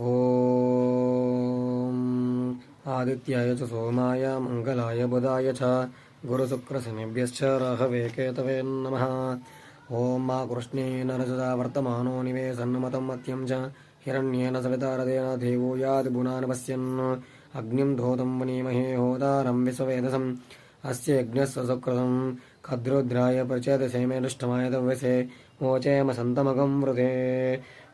ॐ आदित्याय च सोमाय मङ्गलाय बुधाय च गुरुशुक्रशनिभ्यश्च राहवे केतवे नमः ॐ मा कृष्णेन रजता वर्तमानो निवेशन्मतं मत्यं च हिरण्येन सवितारदेन देवो यादिगुणान् पश्यन् अग्निं धोतं वनीमहे होदारं विश्ववेदसम् अस्य यज्ञस्य सुकृतं खद्रुद्राय प्रचेदसे मे दुष्टमाय तव्यसे मोचेम सन्तमगं वृते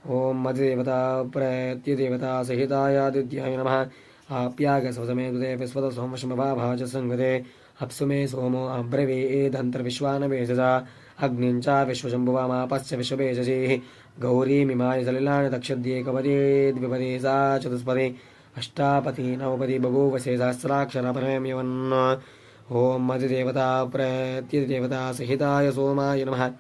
ఓం మధుదేవత ప్రత్యుదేవత సహితాయాదిత్యాయ నమ. ఆప్యాగ సోమే దుదే విశ్వత సోమశమభాభాజ సంగదే అప్సుమే సోమో అబ్రవే ఏదంత్ర విశ్వానవేజ అగ్నించ విశ్వశంభువామాపశ్చ విశ్వవేజసి గౌరీమిమాయ సలిలాని దక్షద్యే కవరేద్విపదే సా చతుస్పదే. అష్టాపతి నవపతి బభూవశే సహస్రాక్షరపరమయవన్ ఓం మధుదేవత ప్రత్యుదేవత సహితాయ సోమాయ నమ.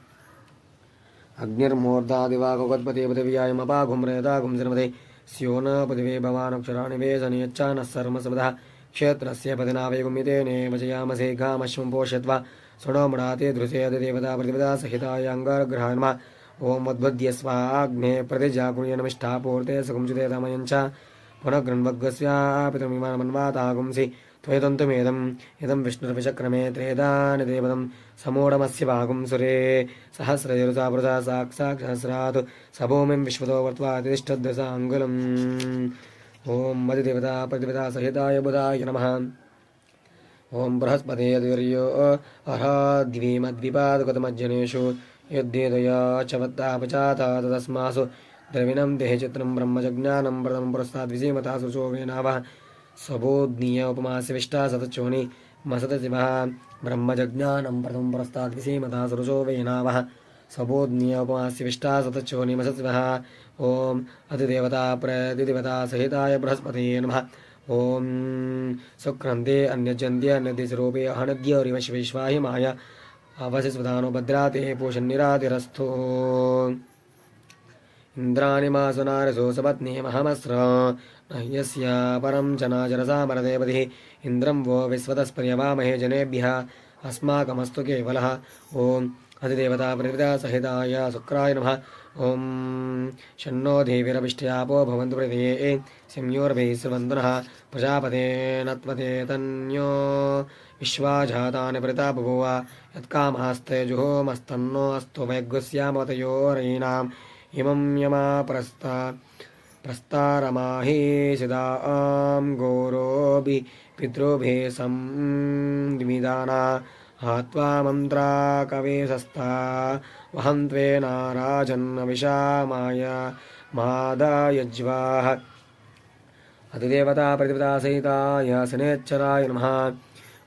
नमः अग्निर्मूर्धादिवागोगत्पते पृथिव्यायमपाघुम्रेताघुं जन्मते स्यो न पृथिवे भवानक्षराणि वेशनियच्चानः सर्मसपदः क्षेत्रस्य पदिनावेगुमितेनेव जयामसे घामश्वं पोषयत्वा सुणोमृणाते धृते देवता प्रतिपदा सहिताय अङ्गारग्रहाय नमः ॐ उद्बुद्ध्यस्वाग्ने प्रतिजागुण्यनमिष्ठापूर्ते सकुंसिते तमयञ्च पुनः गृण्वग्गस्यापितमिमानमन्वातागुंसि త్వయదంతుమేదం ఇదం విష్ణుర్విచక్రమే త్రేదానిదేవదం సమూఢమస్య భాగం సురే సహస్రజరుసాపృత సాక్షాక్షహస్రాత్ సభూమిం విశ్వతో వర్త్వా తిష్టద్వసాంగులం ఓం మదిదేవత ప్రతిపద సహితాయ బుధాయ నమ ఓం బృహస్పతే దుర్యో అహాద్వీమద్విపాదగతమజ్జనేషు యద్దేదయా చవత్తాపచాత తదస్మాసు ద్రవిణం దేహచిత్రం బ్రహ్మజజ్ఞానం ప్రథమం పురస్తాద్విజీమతాసు చోవేనావః प्रथमं पुरस्ताद्विजयमता सुचोवेनावः स्वबोध्नीय उपमास्य विष्टा सतचोनि मसतशिवः ब्रह्मजज्ञानं प्रथमं पुरस्ताद्विजयमता सुरुचो वेनावः स्वबोध्नीय उपमास्य विष्टा सतचोनि मसतशिवः ॐ अधिदेवता प्रतिदेवता सहिताय बृहस्पते नमः ॐ सुक्रन्ते अन्यजन्त्य अन्यदिशरूपे अहनद्यौरिव शिवेश्वाहि माय अवशिस्वधानो भद्राते पोषन्निरातिरस्थो इन्द्राणि मासुनारसो सपत्नीमहमस्र नह्यस्य परं मरदेवतिः इन्द्रं वो विश्वतस्पर्यवामहे जनेभ्यः। अस्माकमस्तु केवलः। ॐ सहिताय शुक्राय नमः। ॐ शन्नो देवीरभिष्टयापो भवन्तु पृथिये संयोर्भिः सुबन्धुनः प्रजापतेन तन्यो। विश्वाजातानि प्रता बभूव यत्कामास्ते जुहोमस्तन्नो अस्तु इमं यमा प्रस्ता प्रस्तारमाहीषिदां गौरोऽपि पितृभिः सं द्विदाना हात्वा मन्त्रा कवेशस्ता वहं त्वे नाराजन्नविशामाय मादायज्वाः अधिदेवता प्रतिपदा सहिताय नमः।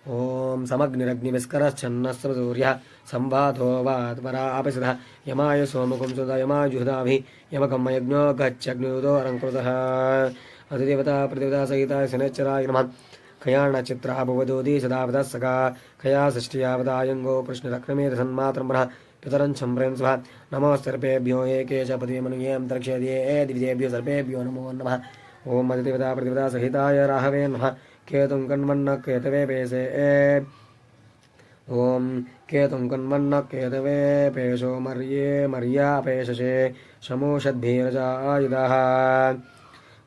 ఓం సమగ్నిరగ్నివిస్కరశ్చన్నస్రసూర్య సంవాతో వాత్మరాపసిధ యమాయ సోమకం సుధ యమాజుహుదాభి యమకమ్మయజ్ఞో గచ్చగ్నిదోరంకృత అతిదేవత ప్రతిదేవత సహిత శనచ్చరాయ నమ కయాణచిత్రాభవదోది సదావద సగా కయా సృష్టియావదాయంగో కృష్ణరక్నమేధ సన్మాత్రం బ్రహ పితరం చంబ్రేన్ స్వ నమో సర్పేభ్యో ఏకే చ పతిమనుయే అంతరిక్షేదే ద్విజేభ్యో సర్పేభ్యో నమో నమ ఓం అతిదేవత ప్రతిదేవత సహితాయ రాహవే నమ ॐ अधिदेवता प्रतिदेवता सहिताय राहवे नमः केतुं कन्वन्न केतवे पेसे ॐ केतुं कन्वन्न केतवे पेशो मर्ये मर्या पेशसे शमोषद्भिरजायुधः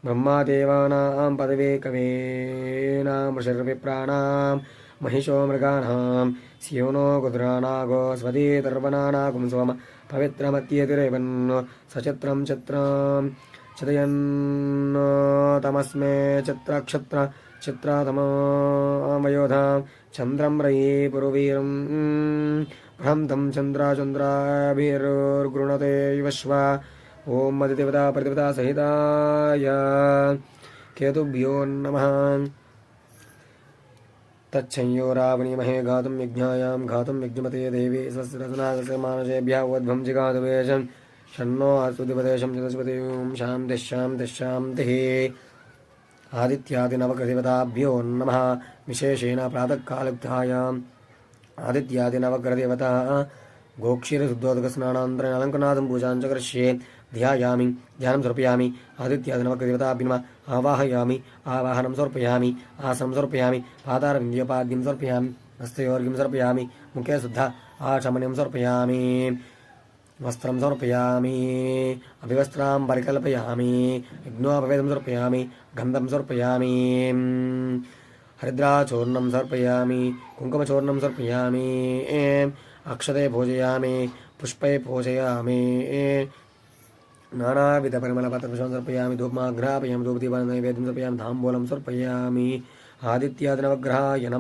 ब्रह्मादेवानां पदवे कवीनां ऋषिर्विप्राणां महिषो मृगाणां स्योनो गुद्रानागो स्वदीतर्वणानागुं सोम पवित्रमत्यतिरेवन् सचित्रं चित्रं चितयन् तमस्मे चित्रक्षत्र चित्रातमामयोधां चन्द्रं रयी पुरुवीरं भ्रन्तं चन्द्राचन्द्राभिर्गृणते विश्वा ॐ मदिदेवता प्रतिदेवता सहिताय। केतुभ्यो नमः। तच्छंयो रावणीमहे घातुं यज्ञायां घातुं यज्ञमते देवी स्वस्य रचनागस्य मानसेभ्यः उद्भं जिगातवेशं शन्नो अस्तुतिपदेशं चतुष्पतिं शान्तिः शान्तिः शान्तिः। ఆదిత్యాదినవగ్రదేవతాభ్యో నమ. విశేషేణ ప్రాతకాలుగ్ధాయ ఆదిత్యాదినవగ్రదేవత గోక్షీరశుద్ధోదకస్నానాంతరేణ అలంకనాథం పూజాంచ కరిష్యే ధ్యాయామి ధ్యానం సమర్పయామి. ఆదిత్యాదినవగ్రదేవతాభ్యమ ఆవాహయామి ఆవాహనం సమర్పయామి ఆసనం సమర్పయామి పాదారవింద్యోపాద్యం సమర్పయామి హస్తయోర్గిం సమర్పయామి ముఖే శుద్ధ ఆచమనం సమర్పయామి. వస్త్రం సమర్పయామి అభివస్త్రాం పరికల్పయామి విఘ్నోపవేదం సమర్పయామి గంధం సమర్పయామి హరిద్రాచూర్ణం సమర్పయామి కుంకుమచూర్ణం సమర్పయామి అక్షతే భోజయామి పుష్పై పూజయామి నానావిధ పరిమళపత్రం సమర్పయామి ధూమాఘ్రాపయామి ధూపదీపాన్ని నైవేద్యం సమర్పయామి తాంబూలం సమర్పయామి ఆదిత్యాది నవగ్రహాయ